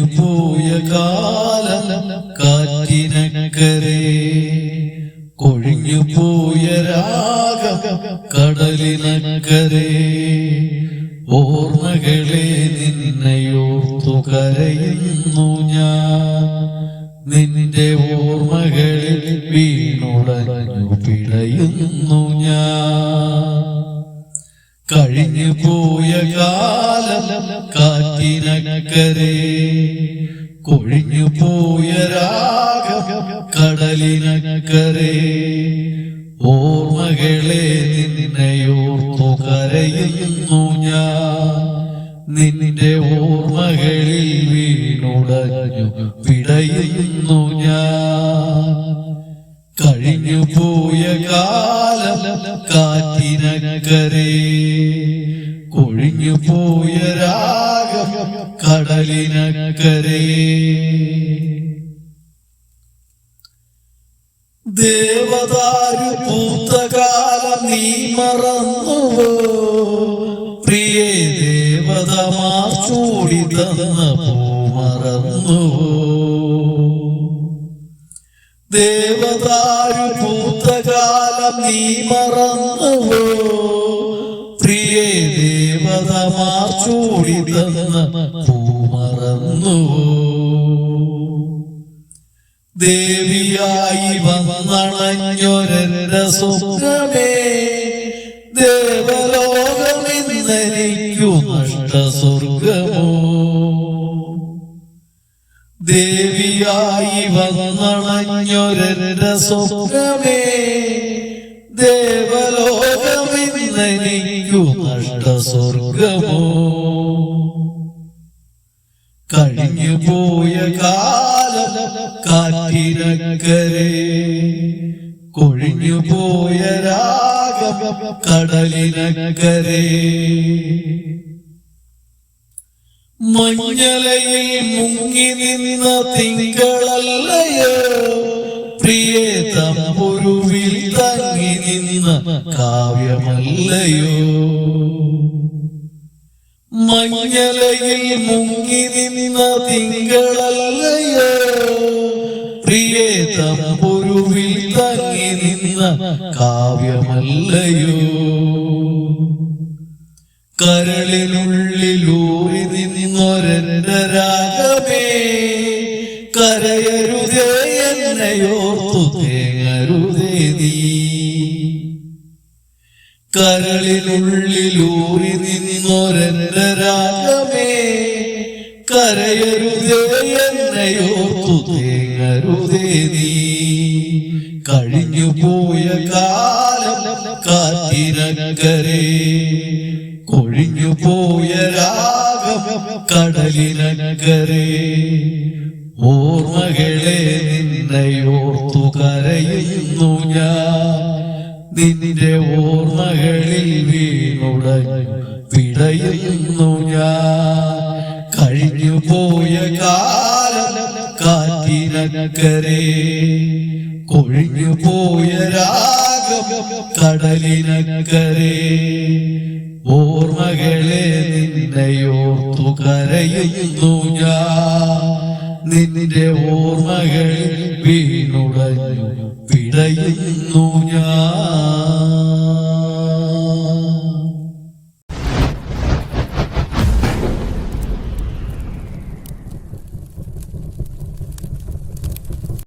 പോയ കാലം കാറ്റിനക്കരെ. കൊഴിഞ്ഞു പോയ രാഗം കടലിനക്കരെ. ഓർമ്മകളെ നിന്നെയോർത്തു കരയുന്നു ഞാൻ. നിന്റെ ഓർമ്മകളിൽ വീണുടഞ്ഞു പിടയുന്നു ഞാൻ. കഴിഞ്ഞു പോയ കാലം കാറ്റിനക്കരെ. കൊഴിഞ്ഞു പോയ രാഗം കടലിനക്കരേ. ഓർമ്മകളെ നിന്നെയോർത്തു കരയുന്നു ഞാൻ. നിന്റെ ഓർമ്മകളിൽ വീണുടഞ്ഞു പിടയുന്നു ഞാൻ. കഴിഞ്ഞു പോയ കാലം കാറ്റിനക്കരെ. കൊഴിഞ്ഞു പോയ രാഗം കടലിനക്കരേ. ദേവതാരു പൂത്തകാലം നീ മറന്നുവോ? പ്രിയേ ദേവതമാർ ചൂടി തന്ന പൂ മറന്നുവോ? ദേവതാരു ഭൂതകാലം നീ മറന്നുവോ? പ്രിയേ ദേവതമാർ ചൂടി തന്ന പൂ മറന്നുവോ ദേവിയായി വന്നണഞ്ഞൊരന്റെ സ്വപ്നമേ ദേവലോകമെന്നെനിക്കു നഷ്ട സ്വർഗമോ ദേവിയായി വന്നണഞ്ഞൊരന്റെ സ്വപ്നമേ. ദേവലോകമെന്നെനിക്കു കഴിഞ്ഞു പോയ കാലം കാറ്റിനക്കരെ കൊഴിഞ്ഞു പോയ രാഗം കടലിനക്കരെ. മഞ്ഞലയിൽ മുങ്ങി നിന്ന തിങ്കളല്ലയോ? പ്രിയേ തമ്പുരുവിൽ തങ്ങി നിന്ന കാവ്യമല്ലയോ? മഞ്ഞലയിൽ മുങ്ങി നിന്ന തിങ്കളല്ലയോ? പ്രിയേ തങ്ങി നിന്ന കാവ്യമല്ലയോ? കരളിനുള്ളിലൂറി നിന്നൊരന്റെ രാഗമേ കരയരുതേ എന്നയോർത്തു തേങ്ങരുതേ നീ. കരളിനുള്ളിലൂരി നിന്നൊരന്റെ രാഗമേ കരയരുതേ എന്നയോർത്തു തേങ്ങരുതേ നീ. കഴിഞ്ഞു പോയ കാലം കാറ്റിനക്കരെ കൊഴിഞ്ഞു പോയ രാഗം കടലിനക്കരെ ഓർമ്മകളെ നിന്നയോർത്തു കരയുന്നു ഞാൻ. നിന്റെ ഓർമ്മകളിൽ വീണുട പിടയുന്നു ഞാൻ. കഴിഞ്ഞു പോയ കാലം കാറ്റിനക്കരെ കൊഴിഞ്ഞു പോയ രാഗം കടലിനക്കരെ ഓർമ്മകളെ നിന്നെയോർത്തു കരയുന്നു ഞാൻ. നിന്റെ ഓർമ്മകൾ വീണുടഞ്ഞു പിടയുന്നു ഞാൻ.